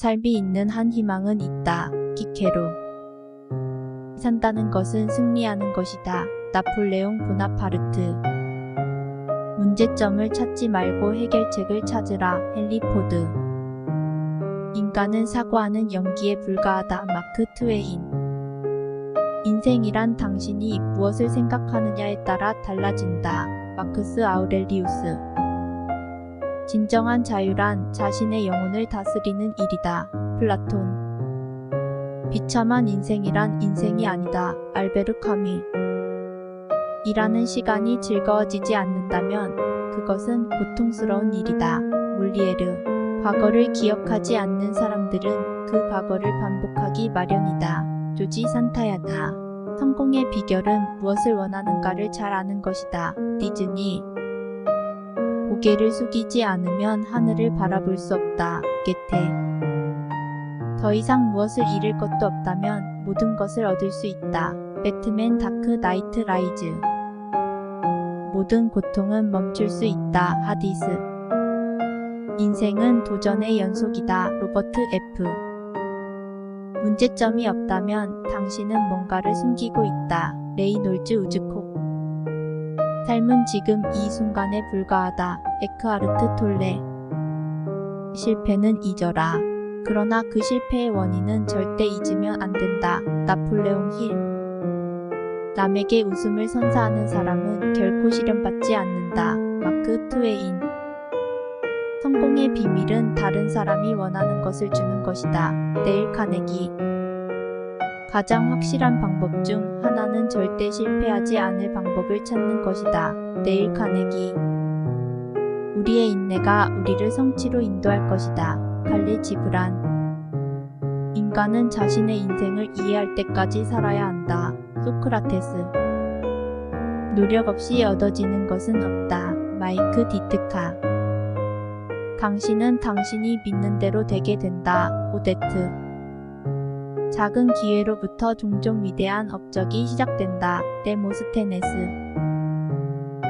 삶이 있는 한 희망은 있다. 키케로. 산다는 것은 승리하는 것이다. 나폴레옹 보나파르트. 문제점을 찾지 말고 해결책을 찾으라. 헨리 포드. 인간은 사고하는 연기에 불과하다. 마크 트웨인. 인생이란 당신이 무엇을 생각하느냐에 따라 달라진다. 마크스 아우렐리우스. 진정한 자유란 자신의 영혼을 다스리는 일이다. 플라톤. 비참한 인생이란 인생이 아니다. 알베르 카미. 일하는 시간이 즐거워지지 않는다면 그것은 고통스러운 일이다. 몰리에르. 과거를 기억하지 않는 사람들은 그 과거를 반복하기 마련이다. 조지 산타야나. 성공의 비결은 무엇을 원하는가를 잘 아는 것이다. 디즈니. 고개를 숙이지 않으면 하늘을 바라볼 수 없다. 게테. 더 이상 무엇을 잃을 것도 없다면 모든 것을 얻을 수 있다. 배트맨 다크 나이트 라이즈. 모든 고통은 멈출 수 있다. 하디스. 인생은 도전의 연속이다. 로버트 F. 문제점이 없다면 당신은 뭔가를 숨기고 있다. 레이놀즈 우즈콕. 삶은 지금 이 순간에 불과하다. 에크하르트 톨레. 실패는 잊어라. 그러나 그 실패의 원인은 절대 잊으면 안 된다. 나폴레옹 힐. 남에게 웃음을 선사하는 사람은 결코 시련받지 않는다. 마크 트웨인. 성공의 비밀은 다른 사람이 원하는 것을 주는 것이다. 데일 카네기. 가장 확실한 방법 중 하나는 절대 실패하지 않을 방법을 찾는 것이다. 데일 카네기. 우리의 인내가 우리를 성취로 인도할 것이다. 칼리 지브란. 인간은 자신의 인생을 이해할 때까지 살아야 한다. 소크라테스. 노력 없이 얻어지는 것은 없다. 마이크 디트카. 당신은 당신이 믿는 대로 되게 된다. 오데트. 작은 기회로부터 종종 위대한 업적이 시작된다. 데모스테네스.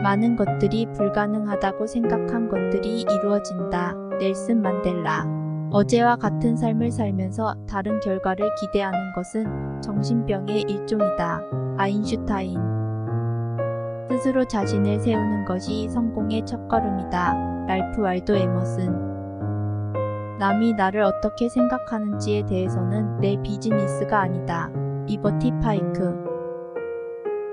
많은 것들이 불가능하다고 생각한 것들이 이루어진다. 넬슨 만델라. 어제와 같은 삶을 살면서 다른 결과를 기대하는 것은 정신병의 일종이다. 아인슈타인. 스스로 자신을 세우는 것이 성공의 첫걸음이다. 랄프 왈도 에머슨. 남이 나를 어떻게 생각하는지에 대해서는 내 비즈니스가 아니다. 리버티 파이크.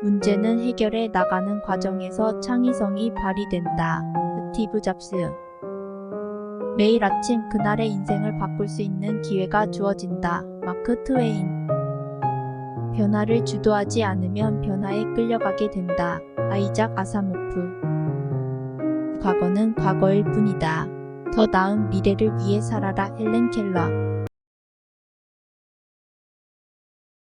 문제는 해결해 나가는 과정에서 창의성이 발휘된다. 스티브 잡스. 매일 아침 그날의 인생을 바꿀 수 있는 기회가 주어진다. 마크 트웨인. 변화를 주도하지 않으면 변화에 끌려가게 된다. 아이작 아사모프. 과거는 과거일 뿐이다. 더 나은 미래를 위해 살아라 헬렌 켈러.